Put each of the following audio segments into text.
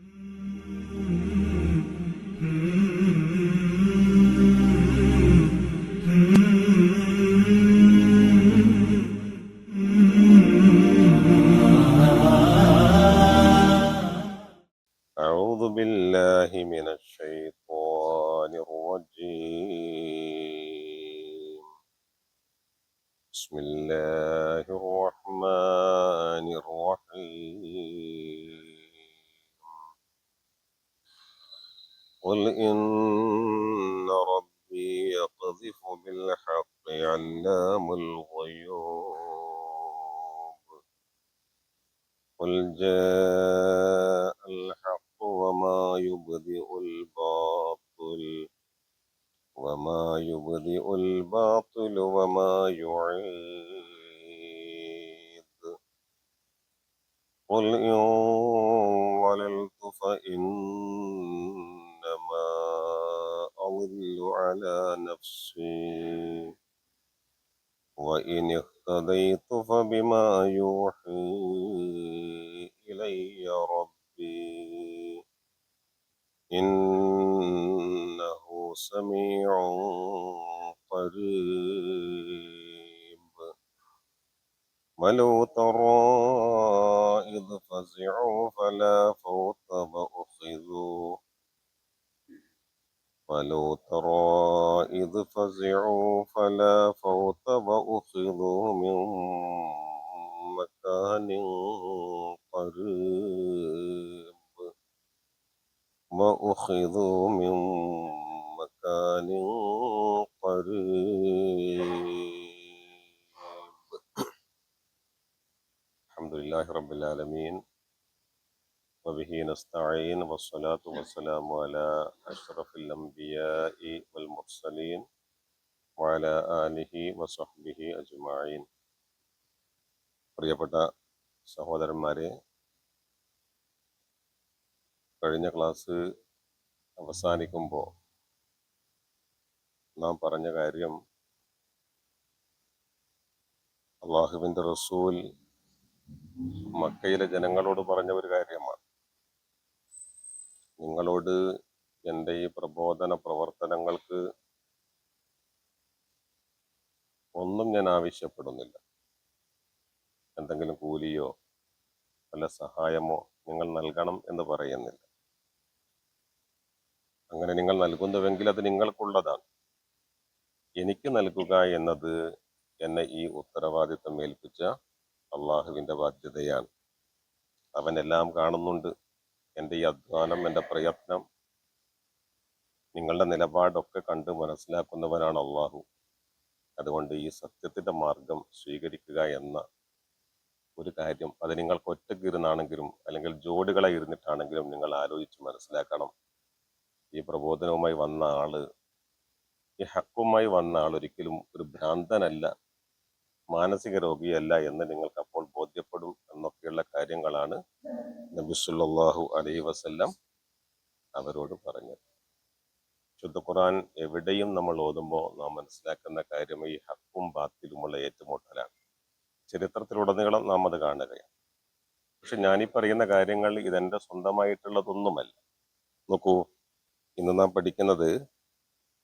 Mm. يبدئ الباطل وما يبدئ الباطل وما يعيد. قل إن ضللت فإنما أضل على نفسي. وإن اهتديت فبما يوحي إلي ربي إنه سميع قريب ولو ترى إذ فوت فأخذوا ولو ترى إذ فزعوا فلا فوت وأخذوا من مكان قريب. وأخذوا من مكان قريب. الحمد لله رب العالمين. وبه نستعين والصلاة والسلام على أشرف الأنبياء والمرسلين وعلى آله وصحبه أجمعين പ്രിയപ്പെട്ട സഹോദരന്മാരെ കഴിഞ്ഞ ക്ലാസ് അവസാനിക്കുമ്പോൾ നാം പറഞ്ഞ കാര്യം അള്ളാഹുവിൻ്റെ റസൂൽ മക്കയിലെ ജനങ്ങളോട് പറഞ്ഞ ഒരു കാര്യമാണ് നിങ്ങളോട് എന്റെ ഈ പ്രബോധന പ്രവർത്തനങ്ങൾക്ക് ഒന്നും ഞാൻ ആവശ്യപ്പെടുന്നില്ല. എന്തെങ്കിലും കൂലിയോ വല്ല സഹായമോ നിങ്ങൾ നൽകണം എന്ന് പറയുന്നില്ല. അങ്ങനെ നിങ്ങൾ നൽകുന്നുവെങ്കിൽ അത് നിങ്ങൾക്കുള്ളതാണ്. എനിക്ക് നൽകുക എന്നത് എന്നെ ഈ ഉത്തരവാദിത്തം ഏൽപ്പിച്ച അള്ളാഹുവിന്റെ ബാധ്യതയാണ്. അവൻ എല്ലാം കാണുന്നുണ്ട്. എന്റെ ഈ അധ്വാനം എന്റെ പ്രയത്നം നിങ്ങളുടെ നിലപാടൊക്കെ കണ്ട് മനസ്സിലാക്കുന്നവനാണ് അള്ളാഹു. അതുകൊണ്ട് ഈ സത്യത്തിന്റെ മാർഗം സ്വീകരിക്കുക എന്ന ഒരു കാര്യം അത് നിങ്ങൾക്ക് ഒറ്റയ്ക്ക് ഇരുന്നാണെങ്കിലും അല്ലെങ്കിൽ ജോഡികളെ ഇരുന്നിട്ടാണെങ്കിലും നിങ്ങൾ ആലോചിച്ച് മനസ്സിലാക്കണം. ഈ പ്രബോധനവുമായി വന്ന ആൾ ഈ ഹക്കുമായി വന്ന ആൾ ഒരിക്കലും ഒരു ഭ്രാന്തനല്ല. മാനസിക രോഗിയല്ല എന്ന് നിങ്ങൾക്ക് അപ്പോൾ ബോധ്യപ്പെടും എന്നൊക്കെയുള്ള കാര്യങ്ങളാണ് നബിസുല്ലാഹു അലൈഹി വസല്ലം അവരോട് പറഞ്ഞത്. ശുദ്ധ ഖുർആൻ എവിടെയും നമ്മൾ ഓതുമ്പോൾ നാം മനസ്സിലാക്കുന്ന കാര്യം ഈ ഹക്കും ബാത്തിലുമുള്ള ഏറ്റുമുട്ടലാണ്. ചരിത്രത്തിലുടനീളം നാം അത് കാണുകയാണ്. പക്ഷെ ഞാനീ പറയുന്ന കാര്യങ്ങൾ ഇതെന്റെ സ്വന്തമായിട്ടുള്ളതൊന്നുമല്ല. നോക്കൂ ഇന്ന് നാം പഠിക്കുന്നത്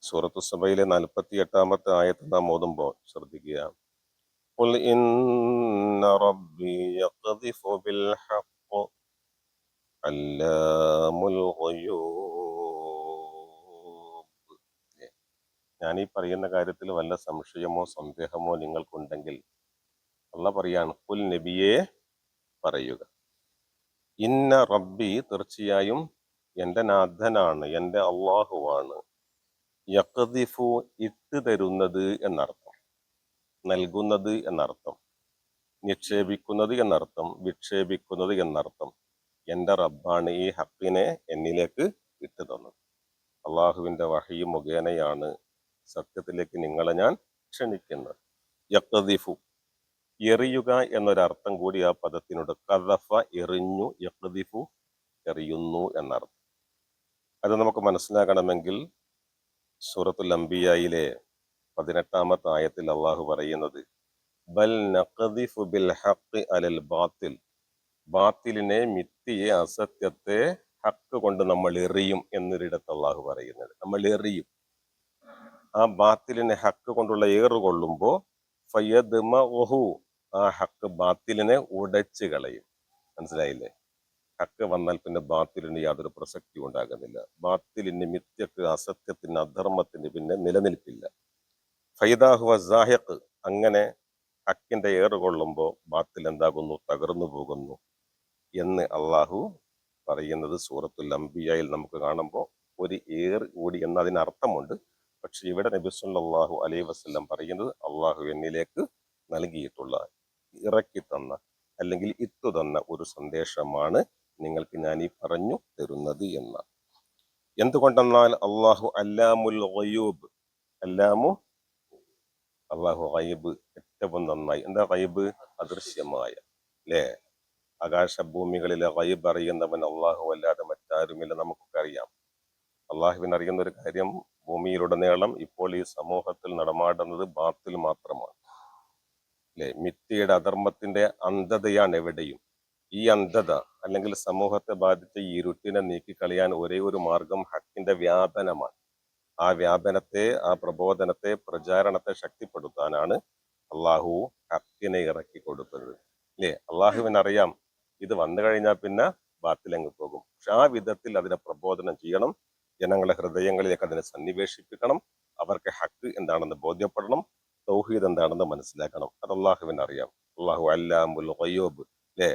സൂറത്തു സഭയിലെ നാൽപ്പത്തി എട്ടാമത്തെ ആയത്ത് നാം ഓതുമ്പോൾ ശ്രദ്ധിക്കുക. قل إن ربي يقذف بالحق علام الغيوب ഞാൻ ഈ പറയുന്ന കാര്യത്തിൽ വല്ല സംശയമോ സന്ദേഹമോ നിങ്ങൾക്കുണ്ടെങ്കിൽ അല്ല പറയാണ് കുൽ നബിയെ പറയുക ഇന്ന റബ്ബി തീർച്ചയായും എൻ്റെ നാഥനാണ് എൻ്റെ അള്ളാഹുവാണ് യഖദിഫു ഇട്ട് തരുന്നത് എന്നർത്ഥം നൽകുന്നത് എന്നർത്ഥം. നിക്ഷേപിക്കുന്നത് എന്നർത്ഥം വിക്ഷേപിക്കുന്നത് എന്നർത്ഥം. എന്റെ റബ്ബാണ് ഈ ഹക്കിനെ എന്നിലേക്ക് ഇട്ടു തന്നത് അള്ളാഹുവിന്റെ വഹി മുഖേനയാണ് സത്യത്തിലേക്ക് നിങ്ങളെ ഞാൻ ക്ഷണിക്കുന്നത്. യക്തദിഫു. എറിയുക എന്നൊരർത്ഥം കൂടി ആ പദത്തിനോട് കദഫ എറിഞ്ഞു യക്തദിഫു എറിയുന്നു എന്നർത്ഥം. അത് നമുക്ക് മനസ്സിലാക്കണമെങ്കിൽ സൂറത്തുൽ അംബിയയിലെ പതിനെട്ടാമത്തെ ആയത്തിൽ അള്ളാഹു പറയുന്നത് ബൽ നഖദിഫു ബിൽ ഹഖ് അലൽ ബാത്തിൽ. ബാത്തിലിനെ മിത്തിയെ അസത്യത്തെ ഹക്ക് കൊണ്ട് നമ്മൾ എറിയും എന്നൊരിടത്ത് അള്ളാഹു പറയുന്നത്. നമ്മൾ എറിയും. ആ ബാത്തിലിനെ ഹക്ക് കൊണ്ടുള്ള ഏറ് കൊള്ളുമ്പോ മഹു ആ ഹക്ക് ബാത്തിലിനെ ഉടച്ചു കളയും. മനസ്സിലായില്ലേ? ഹക്ക് വന്നാൽ പിന്നെ ബാത്തിലിന് യാതൊരു പ്രസക്തി ഉണ്ടാകുന്നില്ല. ബാത്തിലിന് മിത്യക്ക് അസത്യത്തിന് അധർമ്മത്തിന് പിന്നെ നിലനിൽപ്പില്ല. ഫൈദാഹു സാഹിഖ് അങ്ങനെ അക്കിന്റെ ഏറുകൊള്ളുമ്പോൾ ബാത്തിൽ എന്താകുന്നു? തകർന്നു പോകുന്നു എന്ന് അള്ളാഹു പറയുന്നത് സൂറത്തുൽ അംബിയയിൽ നമുക്ക് കാണുമ്പോൾ ഒരു ഏർ കൂടി എന്നതിന് അർത്ഥമുണ്ട് പക്ഷേ ഇവിടെ നബി സല്ലല്ലാഹു അലൈഹി വസല്ലം പറയുന്നത് അള്ളാഹു എന്നിലേക്ക് നൽകിയിട്ടുള്ള ഇറക്കി തന്ന അല്ലെങ്കിൽ ഇത്തു തന്ന ഒരു സന്ദേശമാണ് നിങ്ങൾക്ക് ഞാൻ ഈ പറഞ്ഞു തരുന്നത് എന്ന് എന്തുകൊണ്ടെന്നാൽ അള്ളാഹു അല്ലാമുൽ അല്ലാമു അള്ളാഹു ഗൈബ് ഏറ്റവും നന്നായി. എന്താ ഗൈബ്? അദൃശ്യമായ അല്ലേ ആകാശഭൂമികളിലെ ഗൈബ് അറിയുന്നവൻ അള്ളാഹു അല്ലാതെ മറ്റാരുമില്ല നമുക്കൊക്കെ അറിയാം. അള്ളാഹുവിന് അറിയുന്ന ഒരു കാര്യം ഭൂമിയിലുടനീളം ഇപ്പോൾ ഈ സമൂഹത്തിൽ നടമാടുന്നത് ബാത്തിൽ മാത്രമാണ്. അല്ലെ മിത്തിയുടെ അധർമ്മത്തിന്റെ അന്ധതയാണ് എവിടെയും. ഈ അന്ധത അല്ലെങ്കിൽ സമൂഹത്തെ ബാധിച്ച ഈ ഇരുട്ടിനെ നീക്കിക്കളയാൻ ഒരേ ഒരു മാർഗം ഹക്കിന്റെ വ്യാപനമാണ്. ആ വ്യാപനത്തെ ആ പ്രബോധനത്തെ പ്രചാരണത്തെ ശക്തിപ്പെടുത്താനാണ് അള്ളാഹു ഹക്കിനെ ഇറക്കി കൊടുത്തത്. അല്ലേ അള്ളാഹുവിനറിയാം ഇത് വന്നു കഴിഞ്ഞാൽ പിന്നെ ബാത്തിലങ്ങ് പോകും. പക്ഷെ ആ വിധത്തിൽ അതിനെ പ്രബോധനം ചെയ്യണം. ജനങ്ങളെ ഹൃദയങ്ങളിലേക്ക് അതിനെ സന്നിവേശിപ്പിക്കണം. അവർക്ക് ഹക്ക് എന്താണെന്ന് ബോധ്യപ്പെടണം. തൗഹീദ് എന്താണെന്ന് മനസ്സിലാക്കണം. അത് അള്ളാഹുവിന് അറിയാം അള്ളാഹു അല്ലാമുൽ ഖയ്യൂബ് അല്ലേ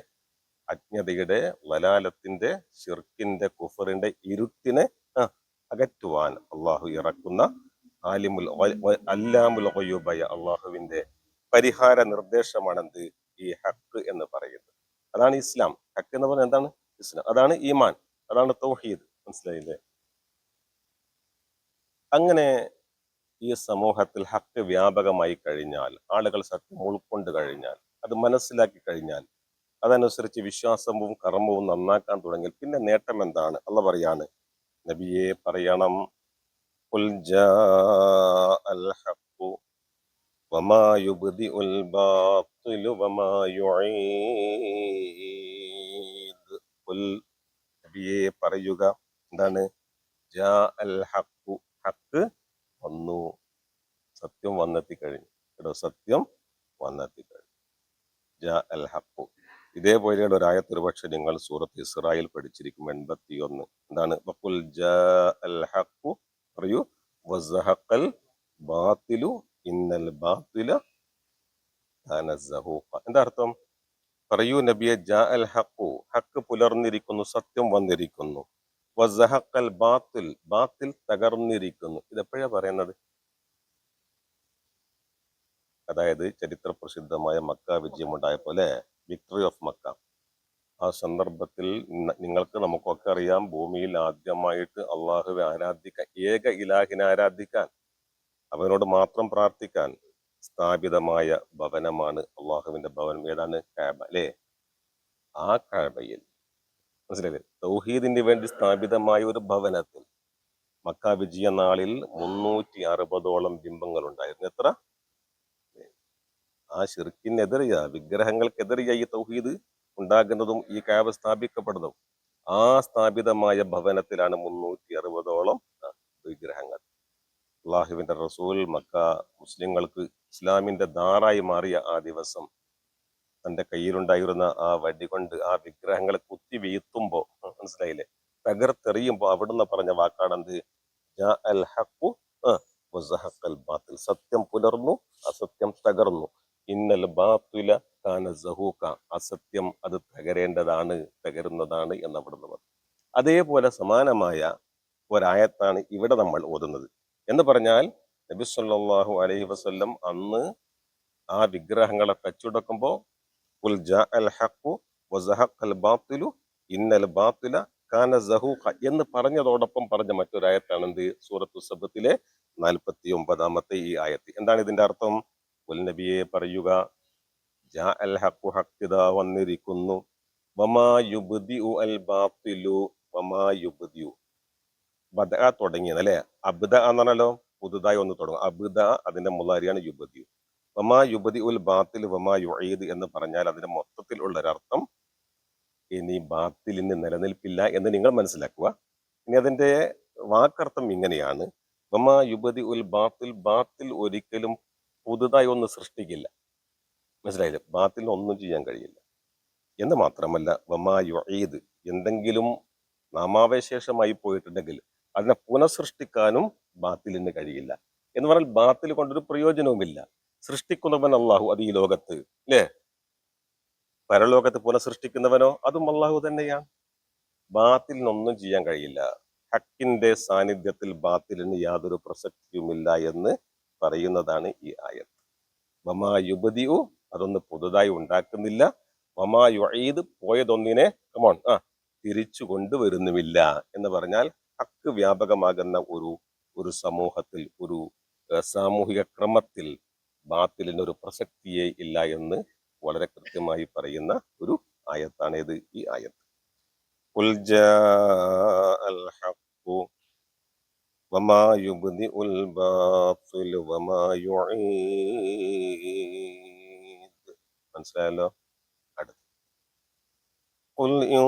അജ്ഞതയുടെ വലാലത്തിന്റെ ഷിർക്കിന്റെ കുഫറിന്റെ ഇരുത്തിനെ ആ, അകറ്റുവാൻ അള്ളാഹു ഇറക്കുന്ന ആലിമുൽ അല്ലാമുൽ ഒയ്യൂബയ അള്ളാഹുവിന്റെ പരിഹാര നിർദ്ദേശമാണെന്ത്? ഈ ഹക്ക് എന്ന് പറയുന്നത്. അതാണ് ഇസ്ലാം. ഹക്ക് എന്ന് പറഞ്ഞാൽ എന്താണ്? ഇസ്ലാം. അതാണ് ഈമാൻ. അതാണ് തൗഹീദ്. മനസ്സിലായില്ലേ? അങ്ങനെ ഈ സമൂഹത്തിൽ ഹക്ക് വ്യാപകമായി കഴിഞ്ഞാൽ ആളുകൾ സത്യം ഉൾക്കൊണ്ട് കഴിഞ്ഞാൽ അത് മനസ്സിലാക്കി കഴിഞ്ഞാൽ അതനുസരിച്ച് വിശ്വാസവും കർമ്മവും നന്നാക്കാൻ തുടങ്ങിയാൽ പിന്നെ നേട്ടം എന്താണ്? അല്ല പറയാണ് നബിയെ പറയണം. "ഖുൽ ജാഅൽ ഹഖ് വമാ യുബ്ദിഉൽ ബാത്തിലു വമാ യുഈദ്. ഖുൽ നബിയെ പറയുക എന്താണ്? ജാ വന്നു. സത്യം വന്നെത്തി കഴിഞ്ഞു കേട്ടോ സത്യം വന്നെത്തി കഴിഞ്ഞു ജാ ഇതേപോലെയുള്ള ഒരു ആയത്ത് ഒരുപക്ഷെ നിങ്ങൾ സൂറത്ത് ഇസ്രായേൽ പഠിച്ചിരിക്കും എൺപത്തി ഒന്ന് എന്താണ് അൽ ഹഖ് പറയൂ ഇന്നൽ ബാത്തില അർത്ഥം? പറയൂ നബിയെ ജാ അൽ ഹഖു ഹക്ക് പുലർന്നിരിക്കുന്നു സത്യം വന്നിരിക്കുന്നു. വസഹഖൽ ബാത്തിൽ ബാത്തിൽ തകർന്നിരിക്കുന്നു. ഇതെപ്പോഴാ പറയുന്നത്? അതായത് ചരിത്ര പ്രസിദ്ധമായ മക്ക വിജയമുണ്ടായ അല്ലെ വിക്ടറി ഓഫ് മക്ക ആ സന്ദർഭത്തിൽ നിങ്ങൾക്ക് നമുക്കൊക്കെ അറിയാം ഭൂമിയിൽ ആദ്യമായിട്ട് അള്ളാഹുവെ ആരാധിക്കാൻ ഏക ഇലാഹിനെ ആരാധിക്കാൻ അവനോട് മാത്രം പ്രാർത്ഥിക്കാൻ സ്ഥാപിതമായ ഭവനമാണ് അള്ളാഹുവിന്റെ ഭവനം. ഏതാണ്? കാബ അല്ലേ? ആ കാബയിൽ മനസ്സിലായില്ലേ? തൗഹീദിന് വേണ്ടി സ്ഥാപിതമായ ഒരു ഭവനത്തിൽ മക്ക വിജയ നാളിൽ മുന്നൂറ്റി അറുപതോളം ബിംബങ്ങൾ ഉണ്ടായിരുന്നു എത്ര? ആ ഷിർക്കിനെതിരെയ വിഗ്രഹങ്ങൾക്കെതിരെയ ഈ തൗഹീദ് ഉണ്ടാകുന്നതും ഈ കാബ സ്ഥാപിക്കപ്പെടുന്നതും ആ സ്ഥാപിതമായ ഭവനത്തിലാണ് മുന്നൂറ്റി അറുപതോളം വിഗ്രഹങ്ങൾ. അള്ളാഹുവിന്റെ റസൂൽ മക്ക മുസ്ലിങ്ങൾക്ക് ഇസ്ലാമിന്റെ ദാറായി മാറിയ ആ ദിവസം തന്റെ കയ്യിലുണ്ടായിരുന്ന ആ വടി കൊണ്ട് ആ വിഗ്രഹങ്ങളെ കുത്തി വീഴ്ത്തുമ്പോ മനസ്സിലായില്ലേ? തകർത്തെറിയുമ്പോ അവിടുന്ന് പറഞ്ഞ വാക്കാണെന്ത്? സത്യം പുലർന്നു അസത്യം തകർന്നു. ഇന്നൽ ബാത്തുല കാന സഹൂക്ക. അസത്യം അത് തകരേണ്ടതാണ് തകരുന്നതാണ് എന്ന് അവിടുന്ന് പറഞ്ഞു. അതേപോലെ സമാനമായ ഒരായത്താണ് ഇവിടെ നമ്മൾ ഓതുന്നത്. എന്ന് പറഞ്ഞാൽ നബി സല്ലാഹു അലൈഹി വസ്ല്ലം അന്ന് ആ വിഗ്രഹങ്ങളെ കച്ചുടക്കുമ്പോൾ "ഖുൽ ജാഅൽ ഹഖു വസഹഖൽ ബാത്തിലു ഇന്നൽ ബാത്തില കാന സഹൂഖ എന്ന് പറഞ്ഞതോടൊപ്പം പറഞ്ഞ മറ്റൊരായത്താണ് എന്ത്? സൂറത്തു സബത്തിലെ നാൽപ്പത്തി ഒമ്പതാമത്തെ ഈ ആയത്ത്. എന്താണ് ഇതിന്റെ അർത്ഥം? "ഖുൽ നബിയെ പറയുക ജാ അൽ ഹഖു ഹക്കിത വന്നിരിക്കുന്നു. വമാ യുബ്ദിഉ അൽ ബാത്തിലു വമാ യുബ്ദിഉ. ബദ തുടങ്ങിയത് അല്ലേ? അബ്ദ എന്ന് പുതുതായി ഒന്ന് തുടങ്ങും. അബ്ദ അതിന്റെ മുലാരിയാണ് യുബദി വമാ യുബദി ഉൽ ബാത്തിൽ വമാ യുഈദ് എന്ന് പറഞ്ഞാൽ അതിന്റെ മൊത്തത്തിൽ ഉള്ള ഒരർത്ഥം ഇനി ബാത്തിലിന് നിലനിൽപ്പില്ല എന്ന് നിങ്ങൾ മനസ്സിലാക്കുക. ഇനി അതിന്റെ വാക്കർത്ഥം ഇങ്ങനെയാണ്. വമാ യുബദി ഉൽ ബാത്തിൽ ബാത്തിൽ ഒരിക്കലും പുതുതായി ഒന്ന് സൃഷ്ടിക്കില്ല. മനസ്സിലായില്ലേ? ബാത്തിൽ ഒന്നും ചെയ്യാൻ കഴിയില്ല. എന്ന് മാത്രമല്ല വമാ യുഈദ് എന്തെങ്കിലും നാമാവശേഷമായി പോയിട്ടുണ്ടെങ്കിൽ അതിനെ പുനഃസൃഷ്ടിക്കാനും ബാത്തിലിന് കഴിയില്ല. എന്ന് പറഞ്ഞാൽ ബാത്തിൽ കൊണ്ടൊരു പ്രയോജനവുമില്ല. സൃഷ്ടിക്കുന്നവൻ അള്ളാഹു അത് ഈ ലോകത്ത് അല്ലേ പരലോകത്ത് പുനഃസൃഷ്ടിക്കുന്നവനോ അതും അള്ളാഹു തന്നെയാണ്. ബാത്തിലിനൊന്നും ചെയ്യാൻ കഴിയില്ല. ഹക്കിന്റെ സാന്നിധ്യത്തിൽ ബാത്തിലിന് യാതൊരു പ്രസക്തിയുമില്ല എന്ന് പറയുന്നതാണ് ഈ ആയത്ത്. വമാ യുബദിയു അതൊന്ന് പുതുതായി ഉണ്ടാക്കുന്നില്ല. വമാ യുഴീദ് പോയതൊന്നിനെ കമോൺ ആ തിരിച്ചു കൊണ്ടുവരുന്നുമില്ല എന്ന് പറഞ്ഞാൽ ഹക്ക് വ്യാപകമാകുന്ന ഒരു ഒരു സമൂഹത്തിൽ ഒരു സാമൂഹിക ക്രമത്തിൽ ബാത്തിലിന് ഒരു പ്രസക്തിയെ ഇല്ല എന്ന് വളരെ കൃത്യമായി പറയുന്ന ഒരു ആയത്താണേത് ഈ ആയത്ത്. وما يبدئ الباطل وما يعيد മനസ്സിലായല്ലോ അടുത്ത് قل إن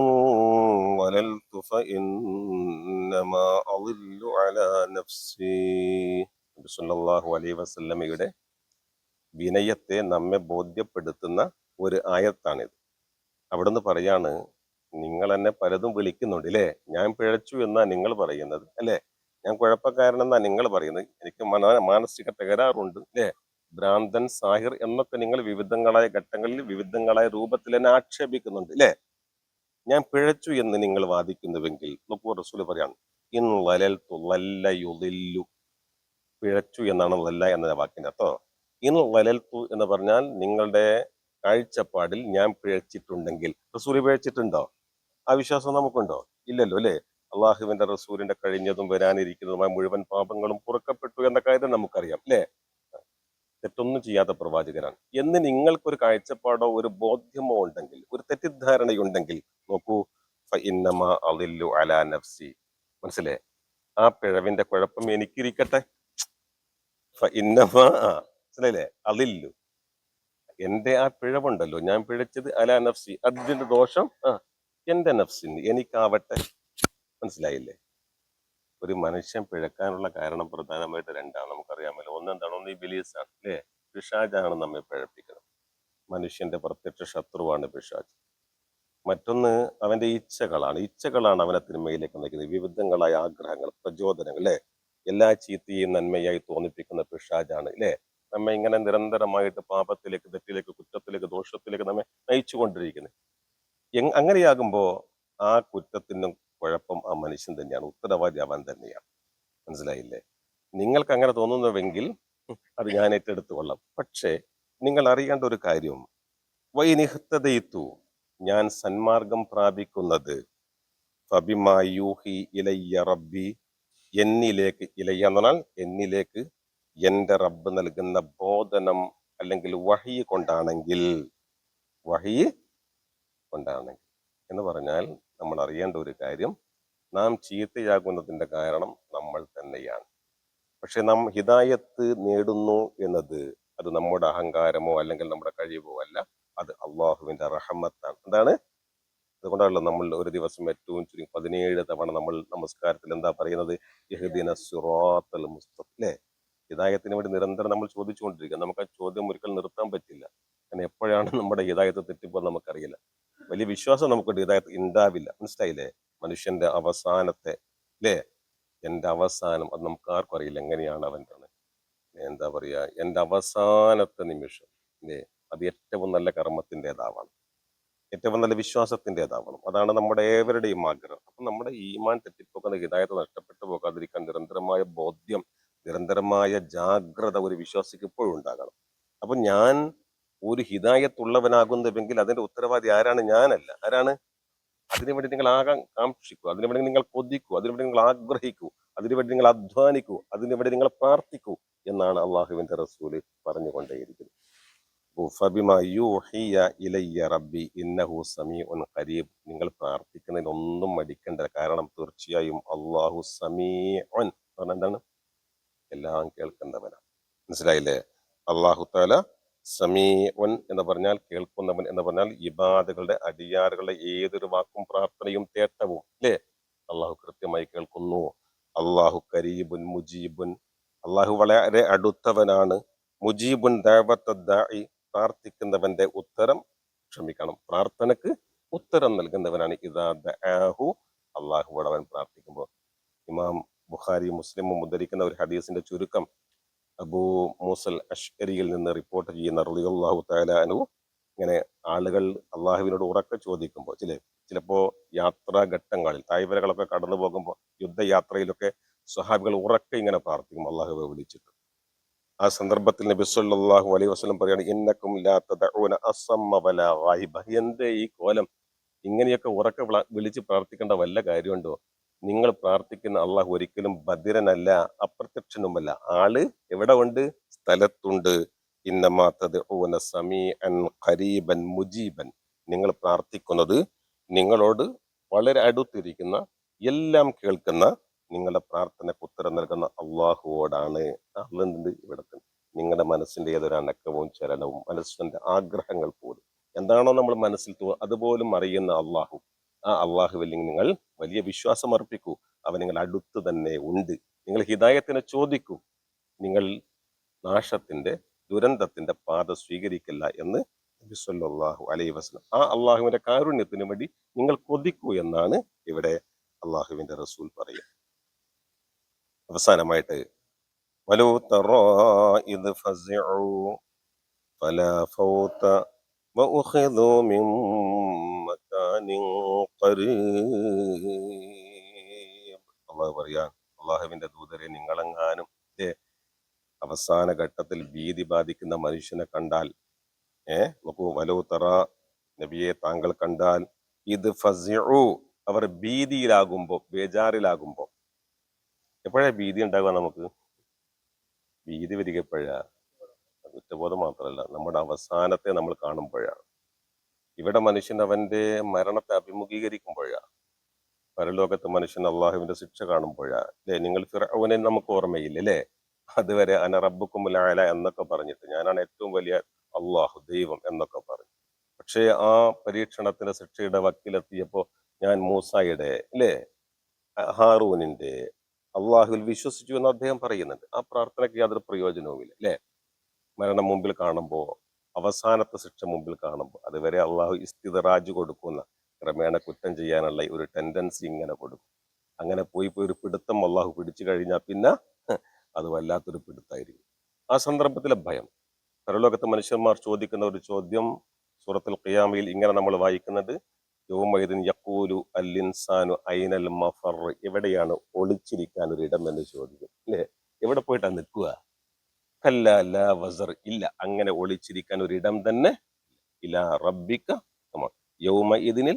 ضللت فإنما أضل على نفسي നബി സല്ലല്ലാഹു അലൈഹി വസല്ലമയുടെ വിനയത്തെ നമ്മെ ബോധ്യപ്പെടുത്തുന്ന ഒരു ആയത്താണിത് അവിടുന്ന് പറയാണ് നിങ്ങൾ എന്നെ പലതും വിളിക്കുന്നുണ്ട് അല്ലേ ഞാൻ പിഴച്ചു എന്നാ നിങ്ങൾ പറയുന്നത് അല്ലേ ഞാൻ കുഴപ്പക്കാരനെന്നാ നിങ്ങൾ പറയുന്നത്. എനിക്ക് മാനസിക തകരാറുണ്ട്. അല്ലേ ഭ്രാന്തൻ സാഹിർ എന്നൊക്കെ നിങ്ങൾ വിവിധങ്ങളായ ഘട്ടങ്ങളിൽ വിവിധങ്ങളായ രൂപത്തിൽ എന്നെ ആക്ഷേപിക്കുന്നുണ്ട്. അല്ലേ ഞാൻ പിഴച്ചു എന്ന് നിങ്ങൾ വാദിക്കുന്നുവെങ്കിൽ നോക്കൂ റസൂൽ പറയാണ് ഇൻ ലലൽ തുല്ലയുതില്ലു പിഴച്ചു എന്നാണ് ലല്ല എന്ന വാക്കിന്റെ അർത്ഥം. ഇൻ ലലൽത്തു എന്ന് പറഞ്ഞാൽ നിങ്ങളുടെ കാഴ്ചപ്പാടിൽ ഞാൻ പിഴച്ചിട്ടുണ്ടെങ്കിൽ റസൂൽ പിഴച്ചിട്ടുണ്ടോ? ആ വിശ്വാസം നമുക്കുണ്ടോ? ഇല്ലല്ലോ അല്ലേ അള്ളാഹുവിന്റെ റസൂലിന്റെ കഴിഞ്ഞതും വരാനിരിക്കുന്നതുമായ മുഴുവൻ പാപങ്ങളും പുറക്കപ്പെട്ടു എന്ന കാര്യം നമുക്കറിയാം അല്ലേ? തെറ്റൊന്നും ചെയ്യാത്ത പ്രവാചകനാണ്. എന്ന് നിങ്ങൾക്കൊരു കാഴ്ചപ്പാടോ ഒരു ബോധ്യമോ ഉണ്ടെങ്കിൽ ഒരു തെറ്റിദ്ധാരണയുണ്ടെങ്കിൽ നോക്കൂ ഫഇന്നമാ അലില്ലു അലാ നഫ്സി. മനസ്സിലേ? ആ പിഴവിന്റെ കുഴപ്പം എനിക്കിരിക്കട്ടെ. ഫഇന്നമാ അതില്ലു അളില്ലു എന്റെ ആ പിഴവുണ്ടല്ലോ ഞാൻ പിഴച്ചത് അലാ നഫ്സി. അതിന്റെ ദോഷം ആ എന്റെ നഫ്സിന് എനിക്കാവട്ടെ. മനസ്സിലായില്ലേ? ഒരു മനുഷ്യൻ പിഴക്കാനുള്ള കാരണം പ്രധാനമായിട്ട് രണ്ടാണ്. നമുക്കറിയാമല്ലോ ഒന്നെന്താണ്? ഒന്ന് ഈ ആണ് അല്ലേ? പിശാജാണ് നമ്മെ പിഴപ്പിക്കുന്നത് മനുഷ്യന്റെ പ്രത്യക്ഷ ശത്രുവാണ് പിശാജ് മറ്റൊന്ന് അവന്റെ ഇച്ഛകളാണ്. ഇച്ഛകളാണ് അവനെ തിന്മയിലേക്ക് നയിക്കുന്നത്. വിവിധങ്ങളായ ആഗ്രഹങ്ങൾ പ്രചോദനങ്ങൾ അല്ലെ? എല്ലാ ചീത്തയും നന്മയായി തോന്നിപ്പിക്കുന്ന പിശാജാണ് അല്ലെ? നമ്മെ ഇങ്ങനെ നിരന്തരമായിട്ട് പാപത്തിലേക്ക് തെറ്റിലേക്ക് കുറ്റത്തിലേക്ക് ദോഷത്തിലേക്ക് നമ്മെ നയിച്ചുകൊണ്ടിരിക്കുന്നത്. എങ് അങ്ങനെയാകുമ്പോ ആ കുറ്റത്തിനും ആ മനുഷ്യൻ തന്നെയാണ് ഉത്തരവാദി അവൻ തന്നെയാണ്. മനസ്സിലായില്ലേ? നിങ്ങൾക്ക് അങ്ങനെ തോന്നുന്നുവെങ്കിൽ അത് ഞാൻ ഏറ്റെടുത്തു കൊള്ളാം. പക്ഷേ നിങ്ങൾ അറിയേണ്ട ഒരു കാര്യം വൈനിഹത്തതയിത്തു ഞാൻ സന്മാർഗം പ്രാപിക്കുന്നത് ഫബിമായൂഹി ഇലയ്യ റബ്ബി എന്നിലേക്ക് ഇലയ്യ എന്ന് പറഞ്ഞാൽ എന്നിലേക്ക് എന്റെ റബ്ബ് നൽകുന്ന ബോധനം അല്ലെങ്കിൽ വഹി കൊണ്ടാണെങ്കിൽ വഹി കൊണ്ടാണെങ്കിൽ എന്ന് പറഞ്ഞാൽ നമ്മൾ അറിയേണ്ട ഒരു കാര്യം നാം ചീത്തയാകുന്നതിന്റെ കാരണം നമ്മൾ തന്നെയാണ്. പക്ഷെ നാം ഹിതായത്ത് നേടുന്നു എന്നത് അത് നമ്മുടെ അഹങ്കാരമോ അല്ലെങ്കിൽ നമ്മുടെ കഴിവോ അല്ല. അത് അള്ളാഹുവിന്റെ റഹമത്താണ്. എന്താണ്? അതുകൊണ്ടാണല്ലോ നമ്മൾ ഒരു ദിവസം ഏറ്റവും ചുരുങ്ങി പതിനേഴ് തവണ നമ്മൾ നമസ്കാരത്തിൽ എന്താ പറയുന്നത്? യഹുദീന സുറാത്തൽ മുസ്തഖ്. അല്ലേ? ഹിദായത്തിന് വേണ്ടി നിരന്തരം നമ്മൾ ചോദിച്ചുകൊണ്ടിരിക്കുക. നമുക്ക് ആ ചോദ്യം ഒരിക്കൽ നിർത്താൻ പറ്റില്ല. കാരണം എപ്പോഴാണ് നമ്മുടെ ഹിദായത്ത് തെറ്റിപ്പോൾ നമുക്കറിയില്ല. വലിയ വിശ്വാസം നമുക്ക് ഹിദായത്ത് ഉണ്ടാവില്ല മനസ്സിലായില്ലേ? മനുഷ്യന്റെ അവസാനത്തെ അല്ലേ എന്റെ അവസാനം അത് നമുക്ക് ആർക്കും അറിയില്ല എങ്ങനെയാണ് അവന്റെ എന്താ പറയാ എന്റെ അവസാനത്തെ നിമിഷം അല്ലേ അത് ഏറ്റവും നല്ല കർമ്മത്തിന്റെതാവണം ഏറ്റവും നല്ല വിശ്വാസത്തിന്റെതാവണം അതാണ് നമ്മുടെ ഏവരുടെയും ആഗ്രഹം. അപ്പൊ നമ്മുടെ ഈമാൻ തെറ്റിപ്പോക്കുന്ന ഹിതായത്ത് നഷ്ടപ്പെട്ടു പോകാതിരിക്കാൻ നിരന്തരമായ ബോധ്യം നിരന്തരമായ ജാഗ്രത ഒരു വിശ്വാസിക്ക് ഇപ്പോഴും ഉണ്ടാകണം. അപ്പൊ ഞാൻ ഒരു ഹിതായത്തുള്ളവനാകുന്നുവെങ്കിൽ അതിന്റെ ഉത്തരവാദി ആരാണ്? ഞാനല്ല. ആരാണ്? അതിനുവേണ്ടി നിങ്ങൾ ആകാംക്ഷിക്കൂ കാക്ഷിക്കൂ. അതിനുവേണ്ടി നിങ്ങൾ കൊതിക്കൂ. അതിനുവേണ്ടി നിങ്ങൾ ആഗ്രഹിക്കൂ. അതിനുവേണ്ടി നിങ്ങൾ അധ്വാനിക്കൂ. അതിനുവേണ്ടി നിങ്ങൾ പ്രാർത്ഥിക്കൂ എന്നാണ് അള്ളാഹുവിന്റെ റസൂൽ പറഞ്ഞുകൊണ്ടേയിരിക്കുന്നത്. നിങ്ങൾ പ്രാർത്ഥിക്കുന്നതിൽ ഒന്നും മടിക്കേണ്ട. കാരണം തീർച്ചയായും അള്ളാഹു സമീഉൻ പറഞ്ഞ എന്താണ്? എല്ലാം കേൾക്കുന്നവനാണ് മനസ്സിലായില്ലേ? അള്ളാഹു താല സമീഉൻ എന്ന് പറഞ്ഞാൽ കേൾക്കുന്നവൻ എന്ന് പറഞ്ഞാൽ ഇബാദുകളുടെ അടിയാറുകളുടെ ഏതൊരു വാക്കും പ്രാർത്ഥനയും തേട്ടവും അല്ലേ അള്ളാഹു കൃത്യമായി കേൾക്കുന്നു. അള്ളാഹു കരീബുൻ മുജീബുൻ. അള്ളാഹു വളരെ അടുത്തവനാണ്. മുജീബുൻ ദാവത്തദ്ദാഇ പ്രാർത്ഥിക്കുന്നവന്റെ ഉത്തരം ക്ഷമിക്കണം. പ്രാർത്ഥനക്ക് ഉത്തരം നൽകുന്നവനാണ്. ഇതാ ദആഹു അള്ളാഹുവോട് അവൻ പ്രാർത്ഥിക്കുമ്പോൾ. ഇമാം ബുഖാരി മുസ്ലിമും ഉദ്ധരിക്കുന്ന ഒരു ഹദീസിന്റെ ചുരുക്കം. അബൂ മൂസൽ അഷ്കരിയിൽ നിന്ന് റിപ്പോർട്ട് ചെയ്യുന്ന റളിയല്ലാഹു തആല അനു ഇങ്ങനെ ആളുകൾ അള്ളാഹുവിനോട് ഉറക്കെ ചോദിക്കുമ്പോൾ ചില ചിലപ്പോൾ യാത്രാ ഘട്ടങ്ങളിൽ തായ്വരകളൊക്കെ കടന്നു പോകുമ്പോൾ യുദ്ധയാത്രയിലൊക്കെ സ്വഹാബികൾ ഉറക്കെ ഇങ്ങനെ പ്രാർത്ഥിക്കും അള്ളാഹുവെ വിളിച്ചിട്ട്. ആ സന്ദർഭത്തിൽ നബി സല്ലല്ലാഹു അലൈഹി വസല്ലം പറയാണ് ഇന്നക്കും ലാ തദഊന വലാ ഗായിബ. എന്തേ ഈ കോലം? ഇങ്ങനെയൊക്കെ ഉറക്കെ വിള- വിളിച്ച് പ്രാർത്ഥിക്കേണ്ട വല്ല കാര്യമുണ്ടോ? നിങ്ങൾ പ്രാർത്ഥിക്കുന്ന അള്ളാഹു ഒരിക്കലും ഭദ്രനല്ല അപ്രത്യക്ഷനുമല്ല. ആൾ എവിടെ ഉണ്ട്? സ്ഥലത്തുണ്ട്. ഇന്നമാത്തത് ഓന സമീ സമീഅൻ ഖരീബൻ മുജീബൻ. നിങ്ങൾ പ്രാർത്ഥിക്കുന്നത് നിങ്ങളോട് വളരെ അടുത്തിരിക്കുന്ന എല്ലാം കേൾക്കുന്ന നിങ്ങളുടെ പ്രാർത്ഥനയ്ക്ക് ഉത്തരം നൽകുന്ന അള്ളാഹുവോടാണ്. അള്ളുണ്ട് ഇവിടത്തെ നിങ്ങളുടെ മനസ്സിന്റെ ഏതൊരു അനക്കവും ചലനവും മനസ്സിന്റെ ആഗ്രഹങ്ങൾ പോലും. എന്താണോ നമ്മൾ മനസ്സിൽ തോ അതുപോലും അറിയുന്ന അള്ളാഹു. ആ അള്ളാഹുവിൽ നിങ്ങൾ വലിയ വിശ്വാസം അർപ്പിക്കൂ അവൻ നിങ്ങൾ അടുത്ത് തന്നെ ഉണ്ട് നിങ്ങൾ ഹിദായത്തിനെ ചോദിക്കൂ നിങ്ങൾ നാശത്തിന്റെ ദുരന്തത്തിന്റെ പാത സ്വീകരിക്കില്ല എന്ന് നബി സല്ലല്ലാഹു അലൈഹി വസല്ലം ആ അള്ളാഹുവിന്റെ കാരുണ്യത്തിന് വേണ്ടി നിങ്ങൾ കൊതിക്കൂ എന്നാണ് ഇവിടെ അള്ളാഹുവിന്റെ റസൂൽ പറയുക അവസാനമായിട്ട് വലോ തറോ ഇത് ഫസിഉ ഫലാ ഫൗത وأخذوا من مكان قريب അള്ളാഹു പറയാൻ അള്ളാഹുവിന്റെ ദൂതരെ നിങ്ങളെങ്ങാനും അവസാന ഘട്ടത്തിൽ ഭീതി ബാധിക്കുന്ന മനുഷ്യനെ കണ്ടാൽ ഏ നോക്കൂ വലോ തറ നബിയെ താങ്കൾ കണ്ടാൽ ഇത് ഫസിഉ അവർ ഭീതിയിലാകുമ്പോ ബേജാറിലാകുമ്പോ. എപ്പോഴാ ഭീതി ഉണ്ടാകുക നമുക്ക്? ഭീതി വരിക കുറ്റബോധം മാത്രമല്ല നമ്മുടെ അവസാനത്തെ നമ്മൾ കാണുമ്പോഴാണ്. ഇവിടെ മനുഷ്യൻ അവന്റെ മരണത്തെ അഭിമുഖീകരിക്കുമ്പോഴാണ്. പരലോകത്ത് മനുഷ്യൻ അള്ളാഹുവിന്റെ ശിക്ഷ കാണുമ്പോഴാ അല്ലെ? നിങ്ങൾ ഫിറവനെ നമുക്ക് ഓർമ്മയില്ല അല്ലേ? അതുവരെ അന റബ്ബുക്കുമുലായ എന്നൊക്കെ പറഞ്ഞിട്ട് ഞാനാണ് ഏറ്റവും വലിയ അള്ളാഹു ദൈവം എന്നൊക്കെ പറഞ്ഞു. പക്ഷേ ആ പരീക്ഷണത്തിന്റെ ശിക്ഷയുടെ വക്കിലെത്തിയപ്പോ ഞാൻ മൂസായുടെ അല്ലേ? ഹാറൂനിന്റെ അള്ളാഹുവിൽ വിശ്വസിച്ചു എന്ന് അദ്ദേഹം പറയുന്നുണ്ട്. ആ പ്രാർത്ഥനയ്ക്ക് യാതൊരു പ്രയോജനവുമില്ല അല്ലേ? മരണം മുമ്പിൽ കാണുമ്പോൾ അവസാനത്തെ ശിക്ഷ മുമ്പിൽ കാണുമ്പോൾ അതുവരെ അള്ളാഹു ഇസ്തിദറാജ് കൊടുക്കുന്ന ക്രമേണ കുറ്റം ചെയ്യാനുള്ള ഒരു ടെൻഡൻസി ഇങ്ങനെ കൊടുക്കും. അങ്ങനെ പോയി പോയി ഒരു പിടുത്തം അള്ളാഹു പിടിച്ചു കഴിഞ്ഞാൽ പിന്നെ അത് വല്ലാത്തൊരു പിടുത്തായിരിക്കും. ആ സന്ദർഭത്തിലെ ഭയം. പരലോകത്തെ മനുഷ്യന്മാർ ചോദിക്കുന്ന ഒരു ചോദ്യം സൂറത്തുൽ ഖിയാമയിൽ ഇങ്ങനെ നമ്മൾ വായിക്കുന്നത് യോമൈദിൻ യഖൂലു അൽ ഇൻസാനു ഐനൽ മഫർ? എവിടെയാണ് ഒളിച്ചിരിക്കാൻ ഒരു ഇടം എന്ന് ചോദിക്കും. അല്ലേ? എവിടെ പോയിട്ടാണ് നിൽക്കുക? വസർ ഇല്ല. അങ്ങനെ ഒളിച്ചിരിക്കാൻ ഒരു ഇടം തന്നെ ഇല റബ്ബിക്ക യൗമ ഇതിനിൽ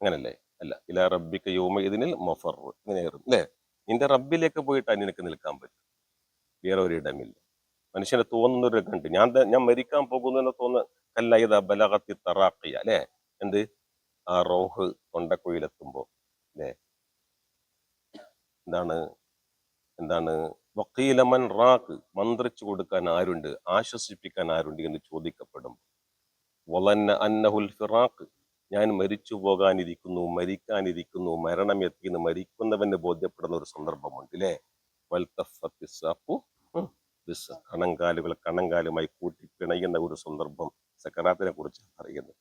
അങ്ങനല്ലേ? അല്ല ഇല റബ്ബിക്ക യൗമ ഇതിനിൽ മഫർ ഇങ്ങനെയായിരുന്നു അല്ലേ നിന്റെ റബ്ബിലേക്ക് പോയിട്ട് നിനക്ക് നിൽക്കാൻ പറ്റും. വേറെ ഒരു ഇടമില്ല മനുഷ്യന് തോന്നുന്ന ഒരു കണ്ട്. ഞാൻ ഞാൻ മരിക്കാൻ പോകുന്നു എന്ന് തോന്നുന്ന അല്ല ഇതാ ബലകത്തി തറാക്കിയ അല്ലേ എന്ത്? ആ റോഹ് തൊണ്ടക്കുഴിയിലെത്തുമ്പോ അല്ലേ എന്താണ് എന്താണ്? വക്കീലമൻ റാഖ് മന്ത്രിച്ചു കൊടുക്കാൻ ആരുണ്ട്? ആശ്വസിപ്പിക്കാൻ ആരുണ്ട് എന്ന് ചോദിക്കപ്പെടും. വലന്ന അന്നഹുൽ ഫിറാഖ് ഞാൻ മരിച്ചു പോകാനിരിക്കുന്നു മരിക്കാനിരിക്കുന്നു മരണം എത്തിയെന്ന് മരിക്കുന്നവന് ബോധ്യപ്പെടുന്ന ഒരു സന്ദർഭമുണ്ട് ഉം, ബിസ്സ. കണങ്കാലുകൾ കണങ്കാലുമായി കൂട്ടി പിണയുന്ന ഒരു സന്ദർഭം സക്കറാത്തിനെ കുറിച്ച് പറയുന്നു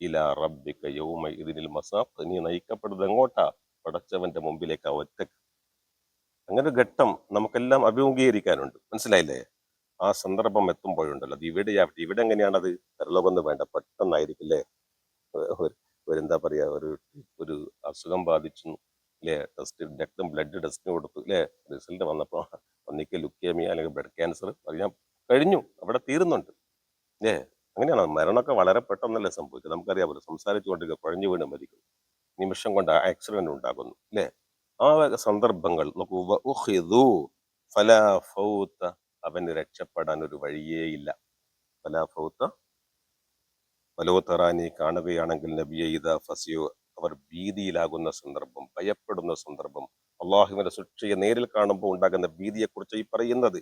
ഇല റബ്ബിക യൗമ ഇതിനിൽ മസാഫ് നീ നയിക്കപ്പെടുന്നത് എങ്ങോട്ടാ? പടച്ചവന്റെ മുമ്പിലേക്ക് ഒറ്റ അങ്ങനെ ഘട്ടം നമുക്കെല്ലാം അഭിമുഖീകരിക്കാനുണ്ട്. മനസ്സിലായില്ലേ? ആ സന്ദർഭം എത്തുമ്പോഴുണ്ടല്ലോ. അത് ഇവിടെയാവട്ടെ ഇവിടെ എങ്ങനെയാണത്? പരലോകമൊന്നും വേണ്ട പെട്ടെന്നായിരിക്കും അല്ലേ ഒരു എന്താ പറയാ ഒരു ഒരു അസുഖം ബാധിച്ചു അല്ലേ ടെസ്റ്റ് രക്തം ബ്ലഡ് ടെസ്റ്റിന് കൊടുത്തു അല്ലേ റിസൾട്ട് വന്നപ്പോൾ ഒന്നിക്ക് ലുക്കേമിയ അല്ലെങ്കിൽ ബ്ലഡ് ക്യാൻസർ അറിയാൻ കഴിഞ്ഞു. അവിടെ തീരുന്നുണ്ട് അല്ലേ അങ്ങനെയാണ്. മരണമൊക്കെ വളരെ പെട്ടെന്നല്ലേ സംഭവിച്ചത് നമുക്കറിയാമല്ലോ സംസാരിച്ചുകൊണ്ടിരിക്കുക കുഴഞ്ഞു വീണ് മരിക്കും നിമിഷം കൊണ്ട് ആക്സിഡന്റ് ഉണ്ടാകുന്നു അല്ലേ ആ സന്ദർഭങ്ങൾ നോക്കൂ വ ഫലാ അവന് രക്ഷപ്പെടാൻ ഒരു വഴിയേയില്ല ഫലാ ഫൗത ഫലോത്തറാനി തറാനി കാണുകയാണെങ്കിൽ നബിയെ ഫസിയോ അവർ ഭീതിയിലാകുന്ന സന്ദർഭം ഭയപ്പെടുന്ന സന്ദർഭം അള്ളാഹുവിന്റെ ശിക്ഷയെ നേരിൽ കാണുമ്പോൾ ഉണ്ടാകുന്ന ഭീതിയെക്കുറിച്ച് ഈ പറയുന്നത്.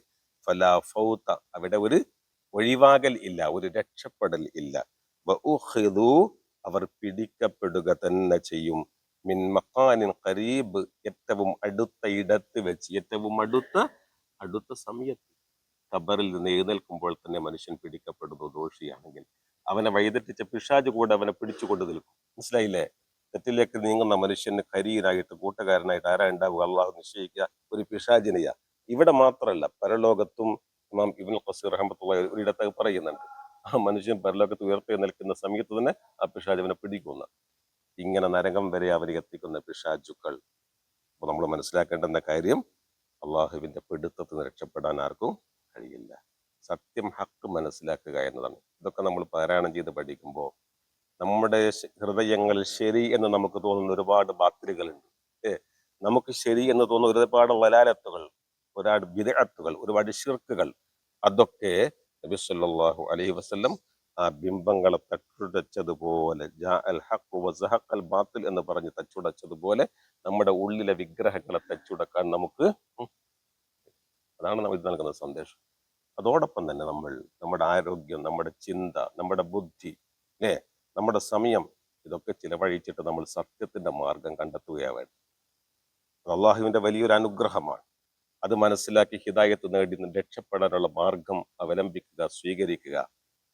ഫലാ ഫൗത അവിടെ ഒരു ഒഴിവാകൽ ഇല്ല ഒരു രക്ഷപ്പെടൽ ഇല്ല. അവർ പിടിക്കപ്പെടുക തന്നെ ചെയ്യും. മിൻ മക്കാനിൻ ഖരീബ് ഏറ്റവും അടുത്ത ഇടത്ത് വെച്ച് ഏറ്റവും അടുത്ത അടുത്ത സമയത്ത് ഖബറിൽ നിന്ന് എഴുന്നേൽക്കുമ്പോൾ തന്നെ മനുഷ്യൻ പിടിക്കപ്പെടുന്നു ദോഷിയാണെങ്കിൽ അവനെ വഴിതെറ്റിച്ച പിഷാജ് കൂടെ അവനെ പിടിച്ചുകൊണ്ട് നിൽക്കും. മനസ്സിലായില്ലേ? തെറ്റിലേക്ക് നീങ്ങുന്ന മനുഷ്യന് കരീരായിട്ട് കൂട്ടുകാരനായിട്ട് ആരാ ഉണ്ടാവുക? അള്ളാഹു നിശ്ചയിക്കുക ഒരു പിഷാജിനെയാ ഇവിടെ മാത്രമല്ല പരലോകത്തും ഇമാം ഇബിൻ ഖസീർ റഹ്മത്തുള്ളാഹി ഒരിടത്ത് പറയുന്നുണ്ട്. ആ മനുഷ്യൻ പരലോകത്ത് ഉയർത്തി നിൽക്കുന്ന സമയത്ത് തന്നെ ആ പിഷാജ് അവനെ പിടിക്കുന്ന ഇങ്ങനെ നരകം വരെ അവരെ എത്തിക്കുന്ന പിശാചുക്കൾ. അപ്പൊ നമ്മൾ മനസ്സിലാക്കേണ്ടുന്ന കാര്യം അള്ളാഹുവിന്റെ പിടുത്തത്തിൽ നിന്ന് രക്ഷപ്പെടാൻ ആർക്കും കഴിയില്ല. സത്യം ഹക്ക് മനസ്സിലാക്കുക എന്നതാണ്. ഇതൊക്കെ നമ്മൾ പാരായണം ചെയ്ത് പഠിക്കുമ്പോൾ നമ്മുടെ ഹൃദയങ്ങളിൽ ശരി എന്ന് നമുക്ക് തോന്നുന്ന ഒരുപാട് ബാത്തിലുകളുണ്ട് ഏ നമുക്ക് ശരി എന്ന് തോന്നുന്ന ഒരുപാട് വലാലത്തുകൾ ഒരുപാട് വിദഗത്തുകൾ ഒരുപാട് ഷിർക്കുകൾ അതൊക്കെ നബി സല്ലല്ലാഹു അലൈഹി വസല്ലം ആ ബിംബങ്ങളെ തച്ചുടച്ചതുപോലെ ഹഖ് എന്ന് പറഞ്ഞ് തച്ചുടച്ചതുപോലെ നമ്മുടെ ഉള്ളിലെ വിഗ്രഹങ്ങളെ തച്ചുടക്കാൻ നമുക്ക് അതാണ് നമ്മൾ ഇത് നൽകുന്ന സന്ദേശം. അതോടൊപ്പം തന്നെ നമ്മൾ നമ്മുടെ ആരോഗ്യം നമ്മുടെ ചിന്ത നമ്മുടെ ബുദ്ധി അല്ലേ നമ്മുടെ സമയം ഇതൊക്കെ ചിലവഴിച്ചിട്ട് നമ്മൾ സത്യത്തിന്റെ മാർഗം കണ്ടെത്തുകയാണ് വേണ്ടത്. അത് അള്ളാഹുവിന്റെ വലിയൊരു അനുഗ്രഹമാണ്. അത് മനസ്സിലാക്കി ഹിദായത്ത് നേടി രക്ഷപ്പെടാനുള്ള മാർഗം അവലംബിക്കുക സ്വീകരിക്കുക.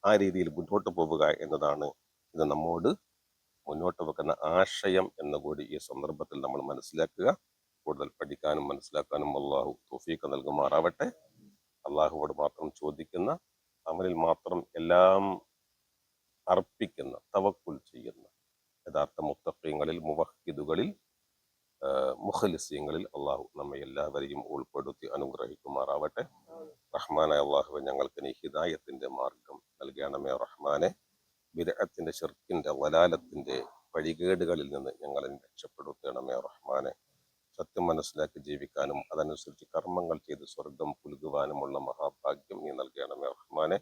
ആ രീതിയിൽ മുന്നോട്ട് പോവുക എന്നതാണ് ഇത് നമ്മോട് മുന്നോട്ട് വെക്കുന്ന ആശയം എന്ന കൂടി ഈ സന്ദർഭത്തിൽ നമ്മൾ മനസ്സിലാക്കുക. കൂടുതൽ പഠിക്കാനും മനസ്സിലാക്കാനും അള്ളാഹു തോഫീക്ക് നൽകുമാറാവട്ടെ. അള്ളാഹുവോട് മാത്രം ചോദിക്കുന്ന അവനിൽ മാത്രം എല്ലാം അർപ്പിക്കുന്ന തവക്കുൽ ചെയ്യുന്ന യഥാർത്ഥ മുത്തഫീങ്ങളിൽ മുവഹിദുകളിൽ മുഖലിസ്യങ്ങളിൽ അള്ളാഹു നമ്മെ എല്ലാവരെയും ഉൾപ്പെടുത്തി അനുഗ്രഹിക്കുമാറാവട്ടെ. റഹ്മാനായ അള്ളാഹുവെ ഞങ്ങൾക്ക് നീ ഹിദായത്തിന്റെ മാർഗം നൽകണമേ റഹ്മാനെ. വിദഗ്ധത്തിന്റെ ഷിർക്കിന്റെ വലാലത്തിന്റെ വഴികേടുകളിൽ നിന്ന് ഞങ്ങളെ രക്ഷപ്പെടുത്തണമേ റഹ്മാനെ. സത്യം മനസ്സിലാക്കി ജീവിക്കാനും അതനുസരിച്ച് കർമ്മങ്ങൾ ചെയ്ത് സ്വർഗം പുലുകുവാനുമുള്ള മഹാഭാഗ്യം നീ നൽകണമേ റഹ്മാനെ.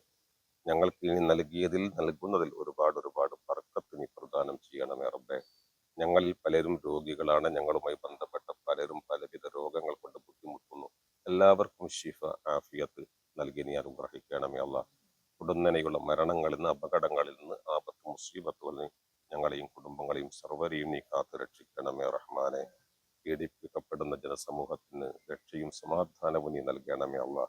ഞങ്ങൾക്ക് ഇനി നൽകിയതിൽ നൽകുന്നതിൽ ഒരുപാട് ഒരുപാട് പറക്കത്ത് നീ പ്രദാനം ചെയ്യണമേ റബ്ബെ. ഞങ്ങളിൽ പലരും രോഗികളാണ്. ഞങ്ങളുമായി ബന്ധപ്പെട്ട പലരും പലവിധ രോഗങ്ങൾ കൊണ്ട് ബുദ്ധിമുട്ടുന്നു. എല്ലാവർക്കും ഷിഫ ആഫിയത്ത് നൽകി നീ അനുഗ്രഹിക്കണമേ അല്ല ഉടനനെയുള്ള മരണങ്ങളിൽ നിന്ന് അപകടങ്ങളിൽ നിന്ന് ആപത്ത് മുസീബത്തുകളിൽ നിന്ന് ഞങ്ങളെയും കുടുംബങ്ങളെയും സർവരെയും നീ കാത്തു രക്ഷിക്കണമേ റഹ്മാനെ. പീഡിപ്പിക്കപ്പെടുന്ന ജനസമൂഹത്തിന് രക്ഷയും സമാധാനവും നീ നൽകണമേ അല്ല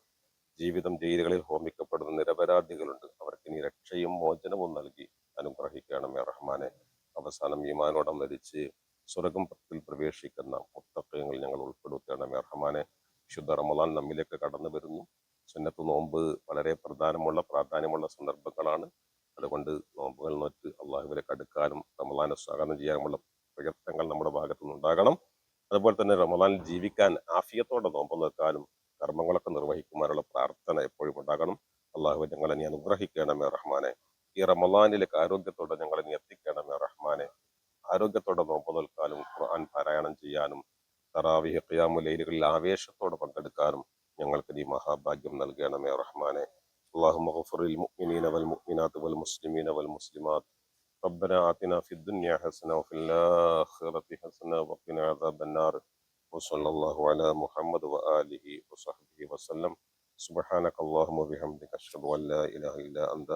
ജീവിതം ജയിലുകളിൽ ഹോമിക്കപ്പെടുന്ന നിരപരാധികളുണ്ട് അവർക്ക് നീ രക്ഷയും മോചനവും നൽകി അനുഗ്രഹിക്കണമേ റഹ്മാനെ അവസാനം ധരിച്ച് സ്വർഗം സ്വർഗത്തിൽ പ്രവേശിക്കുന്ന മുത്തക്കയങ്ങൾ ഞങ്ങൾ ഉൾപ്പെടുത്തണമേ റഹ്മാനെ ശുദ്ധ റമദാൻ നമ്മിലേക്ക് കടന്നു വരുന്നു. സുന്നത്ത് നോമ്പ് വളരെ പ്രധാനമുള്ള പ്രാധാന്യമുള്ള സന്ദർഭങ്ങളാണ്. അതുകൊണ്ട് നോമ്പുകൾ നോറ്റ് അള്ളാഹുവിലേക്ക് അടുക്കാനും റമദാനെ സ്വാഗതം ചെയ്യാനുമുള്ള പ്രയത്നങ്ങൾ നമ്മുടെ ഭാഗത്തു നിന്നുണ്ടാകണം. അതുപോലെ തന്നെ റമദാനിൽ ജീവിക്കാൻ ആഫിയത്തോടെ നോമ്പ് നിൽക്കാനും കർമ്മങ്ങളൊക്കെ നിർവഹിക്കുവാനുള്ള പ്രാർത്ഥന എപ്പോഴും ഉണ്ടാകണം. അള്ളാഹു ഞങ്ങളെ നീ അനുഗ്രഹിക്കണമേ റഹ്മാനെ ഈ റമദാനിലേക്ക് ആരോഗ്യത്തോടെ ഞങ്ങളെ നീ ആരോഗ്യത്തോടെ നോമ്പ് നിൽക്കാനും ഖുർആൻ പാരായണം ചെയ്യാനും തറാവിഹ് ഖിയാമു ലൈലുകളിൽ ആവേശത്തോടെ പങ്കെടുക്കാനും ഞങ്ങൾക്ക് നീ മഹാഭാഗ്യം നൽകണമേ റഹ്മാനെ اللهم اغفر للمؤمنين والمؤمنات والمسلمين والمسلمات ربنا آتنا في الدنيا حسنة وفي الآخرة حسنة وقنا عذاب النار وصلى الله على محمد وآله وصحبه وسلم سبحانك اللهم وبحمدك أشهد أن لا إله إلا أنت